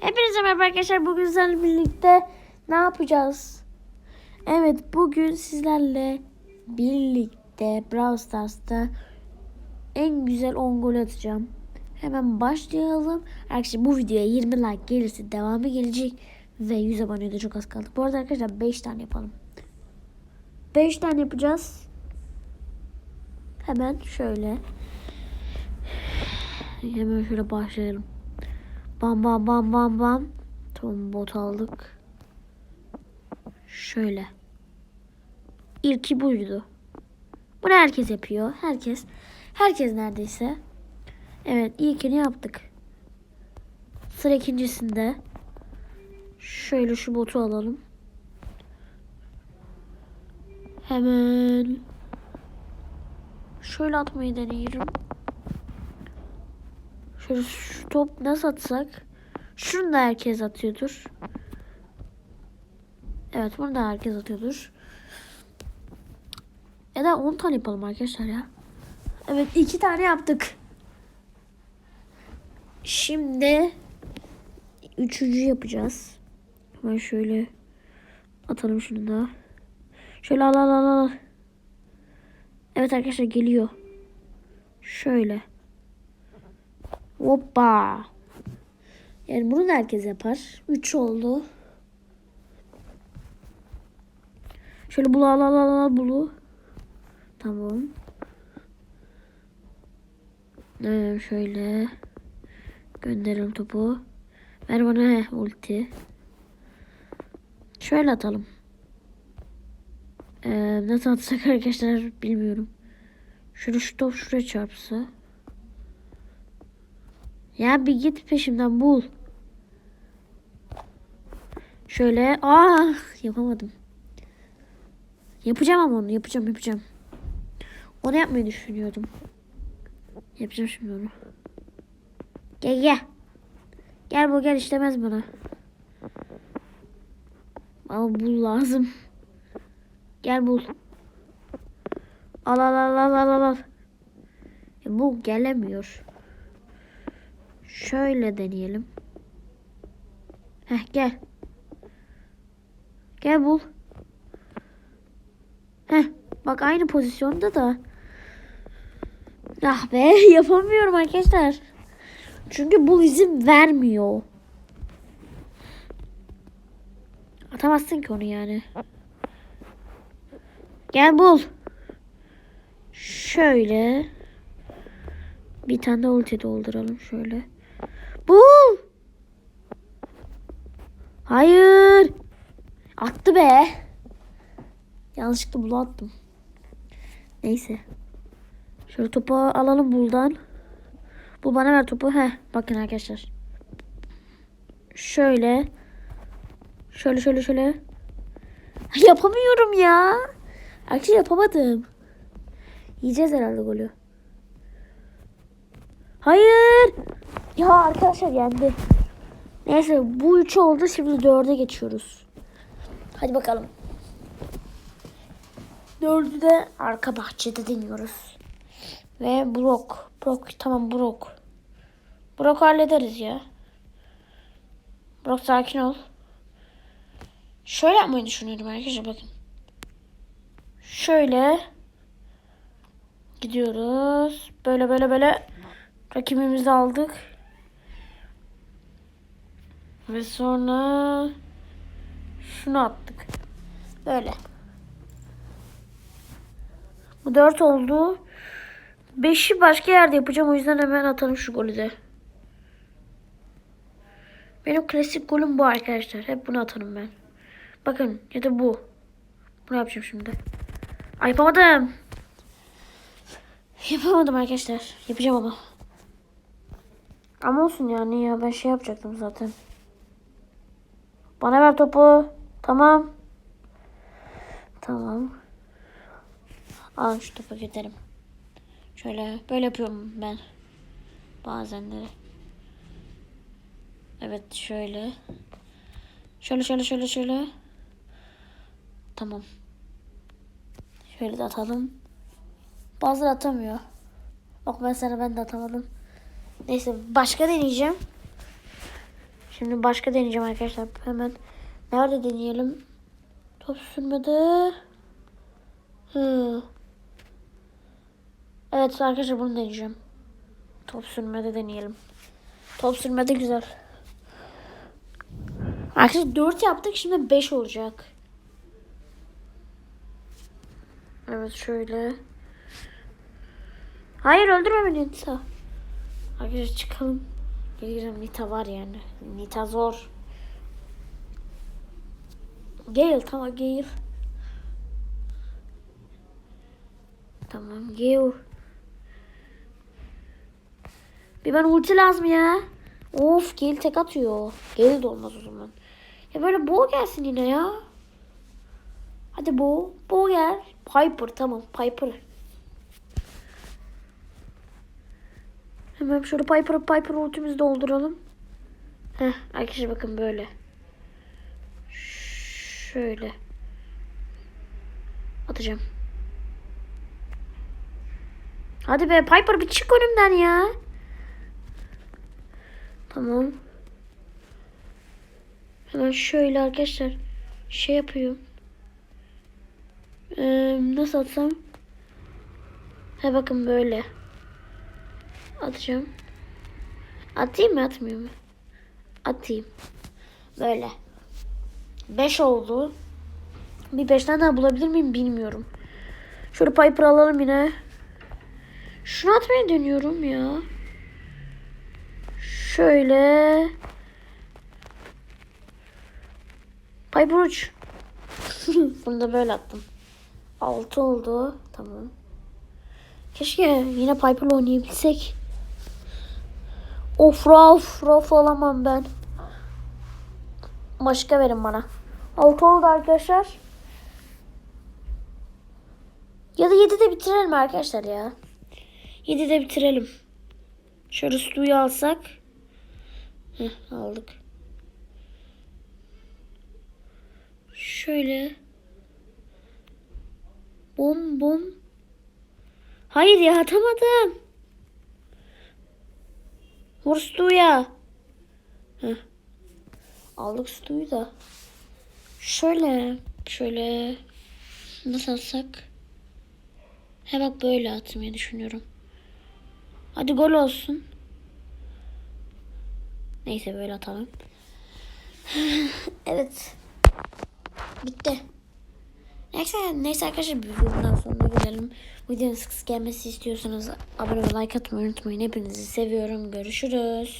Hepinize merhaba arkadaşlar. Bugün sizlerle birlikte ne yapacağız? Evet bugün sizlerle birlikte Brawl Stars'ta en güzel 10 gol atacağım. Hemen başlayalım. Arkadaşlar bu videoya 20 like gelirse devamı gelecek. Ve 100 aboneye de çok az kaldı. Bu arada arkadaşlar 5 tane yapalım. 5 tane yapacağız. Hemen şöyle. Hemen şöyle başlayalım. Bam bam bam bam bam. Tamam bot aldık. Şöyle. İlki buydu. Bunu herkes yapıyor. Herkes. Herkes neredeyse. Evet ilkini yaptık. Sıra ikincisinde. Şöyle şu botu alalım. Hemen. Şöyle atmayı deneyelim. Şöyle top nasıl atsak? Şunu da herkes atıyordur. Evet bunu da herkes atıyordur. Ya da 10 tane yapalım arkadaşlar ya. Evet iki tane yaptık. Şimdi üçüncü yapacağız. Hemen şöyle atalım şunu da. Şöyle al al al al. Evet arkadaşlar geliyor. Şöyle. Hoppa. Yani bunu da herkes yapar. 3 oldu. Şöyle bulu al al al al bulu. Tamam. Ee, şöyle gönderelim topu. Ver bana he, ulti. Şöyle atalım. Ee, nasıl atsak arkadaşlar bilmiyorum. Şöyle şu top şuraya çarpsa. Ya bir git peşimden bul. Şöyle. Aa yapamadım. Yapacağım ama onu yapacağım yapacağım. Onu yapmayı düşünüyordum. Yapacağım şimdi onu. Gel gel. Gel bu gel işlemez bana. Ama bul lazım. Gel bul. Al al al al al al. Ya bu gelemiyor. Şöyle deneyelim. Heh gel. Gel bul. Heh bak aynı pozisyonda da. Ah be yapamıyorum arkadaşlar. Çünkü bul izin vermiyor. Atamazsın ki onu yani. Gel bul. Şöyle. Bir tane de ulti dolduralım şöyle. Bul. Hayır. Attı be. Yanlışlıkla bulu attım. Neyse. Şöyle topu alalım buldan. Bu bana ver topu. Heh. Bakın arkadaşlar. Şöyle. Şöyle şöyle şöyle. Yapamıyorum ya. Arkadaşlar yapamadım. Yiyeceğiz herhalde golü. Hayır. Ya arkadaşlar yendi. Neyse bu üç oldu. Şimdi dörde geçiyoruz. Hadi bakalım. Dördü de arka bahçede deniyoruz. Ve Brock. Brock tamam Brock. Brock hallederiz ya. Brock sakin ol. Şöyle yapmayı düşünüyorum arkadaşlar bakın. Şöyle gidiyoruz. Böyle böyle böyle rakibimizi aldık. Ve sonra şunu attık. Böyle. Bu dört oldu. Beşi başka yerde yapacağım. O yüzden hemen atalım şu golü de. Benim klasik golüm bu arkadaşlar. Hep bunu atarım ben. Bakın ya da bu. Bunu yapacağım şimdi. Ay yapamadım. Yapamadım arkadaşlar. Yapacağım ama. Ama olsun yani ya. Ben şey yapacaktım zaten. Bana ver topu. Tamam. Tamam. Al şu topu gidelim. Şöyle böyle yapıyorum ben. Bazenleri. Evet şöyle. Şöyle şöyle şöyle şöyle. Tamam. Şöyle de atalım. Bazıları atamıyor. Bak ben sana ben de atamadım. Neyse başka deneyeceğim. Şimdi başka deneyeceğim arkadaşlar. Hemen nerede deneyelim? Top sürmede. Hı. Evet arkadaşlar bunu deneyeceğim. Top sürmede deneyelim. Top sürmede güzel. Arkadaşlar 4 yaptık şimdi 5 olacak. Evet şöyle. Hayır öldürme beni Nita. Arkadaşlar çıkalım. Gelirim Nita var yani. Nita zor. Gale tamam Gale. Tamam Gale. Bir ben ulti lazım ya. Of Gale tek atıyor. Gale de olmaz o zaman. Ya böyle Bo gelsin yine ya. Hadi Bo. Bo gel. Piper tamam Piper. Hemen şöyle Piper Piper ultimizi dolduralım. Heh arkadaşlar bakın böyle. Şöyle. Atacağım. Hadi be Piper bir çık önümden ya. Tamam. Hemen şöyle arkadaşlar şey yapıyorum. Ee, nasıl atsam? He bakın böyle. Atacağım. Atayım mı atmıyor mu? Atayım. Böyle. 5 oldu. Bir 5 tane daha bulabilir miyim bilmiyorum. Şöyle Piper alalım yine. Şunu atmaya dönüyorum ya. Şöyle. Piper uç. Bunu da böyle attım. 6 oldu. Tamam. Keşke yine Piper'la oynayabilsek. Of Ralph. Ralph olamam ben. Başka verin bana. 6 oldu arkadaşlar. Ya da 7'de bitirelim arkadaşlar ya. 7'de bitirelim. Şöyle suyu alsak. Heh, aldık. Şöyle. Bom bom. Hayır ya atamadım. Vur Stu'ya. Aldık Stu'yu da. Şöyle. Şöyle. Nasıl atsak? He bak böyle atmayı düşünüyorum. Hadi gol olsun. Neyse böyle atalım. evet. Bitti. Neyse, neyse arkadaşlar bir videonun sonuna gelelim. Videonun sık sık gelmesi istiyorsanız abone ve like atmayı unutmayın. Hepinizi seviyorum. Görüşürüz.